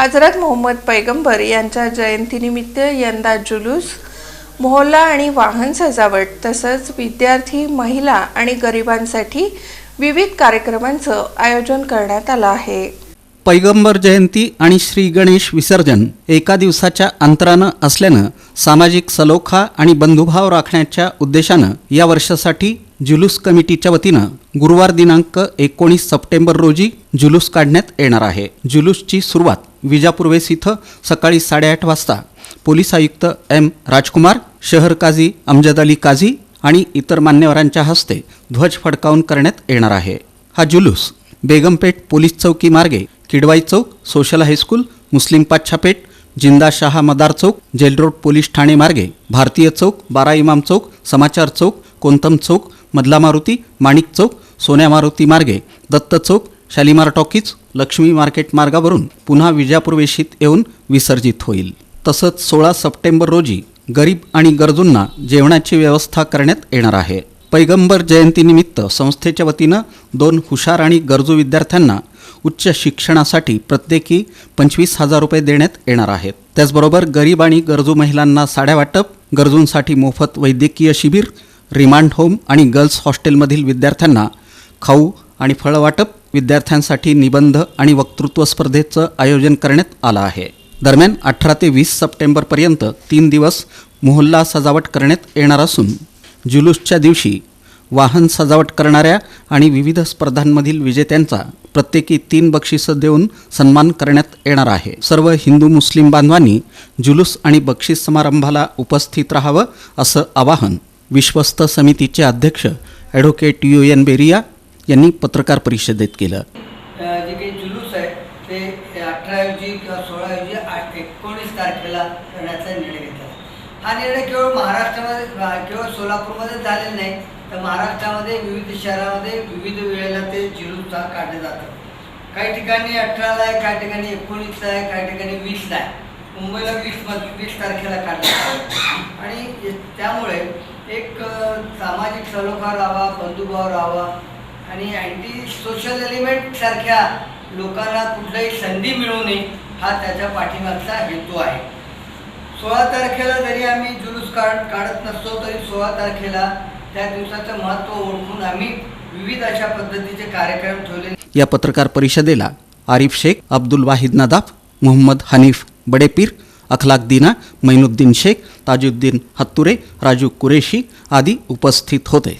हजरत मोहम्मद पैगंबर यांच्या जयंतीनिमित्त यंदा जुलूस मोहल्ला आणि वाहन सजावट तसंच विद्यार्थी महिला आणि गरिबांसाठी विविध कार्यक्रमांचं आयोजन करण्यात आलं आहे. पैगंबर जयंती आणि श्री गणेश विसर्जन एका दिवसाच्या अंतरानं असल्यानं सामाजिक सलोखा आणि बंधुभाव राखण्याच्या उद्देशानं या वर्षासाठी जुलूस कमिटीच्या वतीनं गुरुवार दिनांक एकोणीस सप्टेंबर रोजी जुलूस काढण्यात येणार आहे. जुलूसची सुरुवात विजापूर वेस इथं सकाळी साडेआठ वाजता पोलीस आयुक्त एम राजकुमार शहर काझी अमजद अली काझी आणि इतर मान्यवरांच्या हस्ते ध्वज फडकावून करण्यात येणार आहे. हा जुलूस बेगमपेठ पोलीस चौकी मार्गे किडवाई चौक सोशल हायस्कूल मुस्लिम Pachhapeth Zinda Shah Madar Chowk jail road police Thane मार्गे भारतीय चौक बारा इमाम चौक समाचार चौक कोंतम चौक मधला मारुती माणिक चौक सोन्या मारुती मार्गे दत्त चौक शालिमार टॉकीज लक्ष्मी मार्केट मार्गावरून पुन्हा विजापूर वेशीत येऊन विसर्जित होईल. तसंच सोळा सप्टेंबर रोजी गरीब आणि गरजूंना जेवणाची व्यवस्था करण्यात येणार आहे. पैगंबर जयंतीनिमित्त संस्थेच्या वतीनं दोन हुशार आणि गरजू विद्यार्थ्यांना उच्च शिक्षणासाठी प्रत्येकी पंचवीस हजार रुपये देण्यात येणार आहेत. त्याचबरोबर गरीब आणि गरजू महिलांना साड्या वाटप गरजूंसाठी मोफत वैद्यकीय शिबिर रिमांड होम आणि गर्ल्स हॉस्टेलमधील विद्यार्थ्यांना खाऊ आणि फळं वाटप विद्यार्थ्यांसाठी निबंध आणि वक्तृत्व स्पर्धेचं आयोजन करण्यात आलं आहे. दरम्यान अठरा ते वीस सप्टेंबरपर्यंत तीन दिवस मोहल्ला सजावट करण्यात येणार असून जुलूसच्या दिवशी वाहन सजावट करणाऱ्या आणि विविध स्पर्धांमधील विजेत्यांचा प्रत्येकी तीन बक्षिसं देऊन सन्मान करण्यात येणार आहे. सर्व हिंदू मुस्लिम बांधवांनी जुलूस आणि बक्षीस समारंभाला उपस्थित राहावं असं आवाहन विश्वस्त समितीचे अध्यक्ष ॲडव्होकेट यू एन बेरिया यांनी पत्रकार परिषदेत केलं. जे काही जुलूस आहे ते अठराऐवजी किंवा सोळाऐवजी आठ एकोणीस तारखेला करण्याचा निर्णय घेतला. हा निर्णय केवळ महाराष्ट्रामध्ये केवळ सोलापूरमध्ये झालेला नाही तर महाराष्ट्रामध्ये विविध शहरामध्ये विविध वेळेला ते जुलूस काढले काढलं जातं. काही ठिकाणी अठराला आहे काही ठिकाणी एकोणीसला आहे काही ठिकाणी वीसला आहे. मुंबईला वीस वीस तारखेला काढलं जातं. आणि त्यामुळे एक सामाजिक सलोखा राहावा बंधुभाव राहावा आणि अँटी सोशल एलिमेंट सारख्या लोकांना कुठलाही संधी मिळू नये हा त्याच्या पाठीमागचा हेतू आहे. सोळा तारखेला जरी आम्ही जुलूस काढ काढत नसतो तरी सोळा तारखेला त्या दिवसाचं महत्त्व ओळखून आम्ही विविध अशा पद्धतीचे कार्यक्रम ठेवले. या पत्रकार परिषदेला आरिफ शेख अब्दुल वाहिद नदाफ मोहम्मद हनीफ बडेपीर अखलाक दिना मैनुद्दीन शेख ताजुद्दीन हत्तुरे राजू कुरेशी आदी उपस्थित होते.